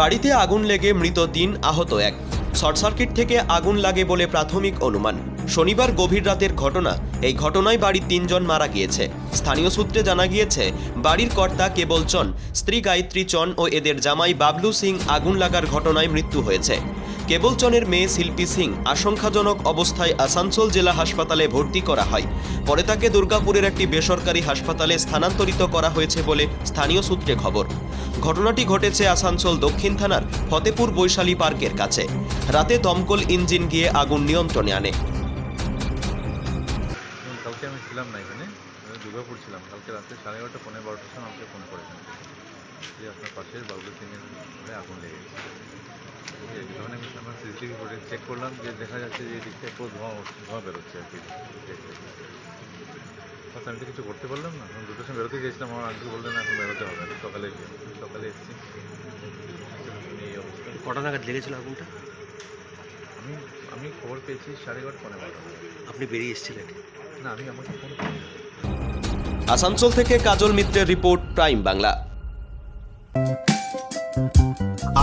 বাড়িতে আগুন লেগে মৃত তিন আহত এক। শর্ট সার্কিট থেকে আগুন লাগে বলে প্রাথমিক অনুমান। শনিবার গভীর রাতের ঘটনা, এই ঘটনায় বাড়ির তিনজন মারা গিয়েছে। স্থানীয় সূত্রে জানা গিয়েছে, বাড়ির কর্তা কেবল চন স্ত্রী গায়ত্রী চন ও এদের জামাই বাবলু সিং আগুন লাগার ঘটনায় মৃত্যু হয়েছে। কেবল চনের মেয়ে শিল্পী সিং আশঙ্কাজনক অবস্থায় আসানসোল জেলা হাসপাতালে ভর্তি করা হয়। পরে তাকে দুর্গাপুরের একটি বেসরকারি হাসপাতালে স্থানান্তরিত করা হয়েছে বলে স্থানীয় সূত্রে খবর। ঘটনাটি ঘটেছে আসানসোল দক্ষিণ থানার ফতেপুর বৈশালী পার্কের কাছে। রাতে দমকল ইঞ্জিন গিয়ে আগুন নিয়ন্ত্রণে আনে। কালকে আমি ছিলাম না এখানে। দুর্গাপুর ছিলাম। কালকে সাড়ে এগারোটা পনেরো বারোটার সময় আমাকে ফোন করেছেন যে আপনার পাশের বাবুল আগুন লেগে গেছে আমি সিসিটিভি ফুটেজ চেক করলাম যে দেখা যাচ্ছে যে এদিক থেকে পুরো ধোঁয়া ধোঁয়া বেরোচ্ছে আর কি। আচ্ছা আমি তো কিছু করতে পারলাম না এখন দুটোর সময় বেরোতে চেয়েছিলাম আমার আঙ্কেল বললেন এখন বেরোতে হবে না সকালে সকালে এসেছি। এই অবস্থা কটা নাগাদ লেগেছিল আগুনটা? আমি আমি খবর পেয়েছি সাড়ে এগারোটা পনেরো আপনি বেরিয়ে এসেছিলেন? না আমি আমাকে ফোন আসানসোল থেকে কাজল মিত্রের রিপোর্ট প্রাইম বাংলা।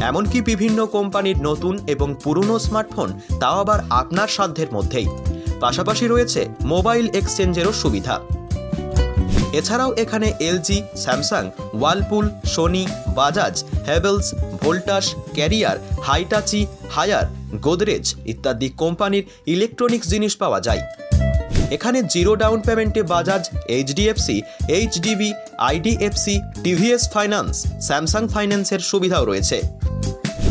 এমনকি বিভিন্ন কোম্পানির নতুন এবং পুরনো স্মার্টফোন, তাও আবার আপনার সাধ্যের মধ্যেই। পাশাপাশি রয়েছে মোবাইল এক্সচেঞ্জেরও সুবিধা। এছাড়াও এখানে LG, Samsung, Whirlpool, Sony, Bajaj Havells Voltas, Carrier, Hitachi, Haier, Godrej ইত্যাদি কোম্পানির ইলেকট্রনিক্স জিনিস পাওয়া যায়। এখানে জিরো ডাউন পেমেন্টে Bajaj, HDFC, HDB, IDFC, TVS finance, Samsung ফাইন্যান্সের সুবিধাও রয়েছে।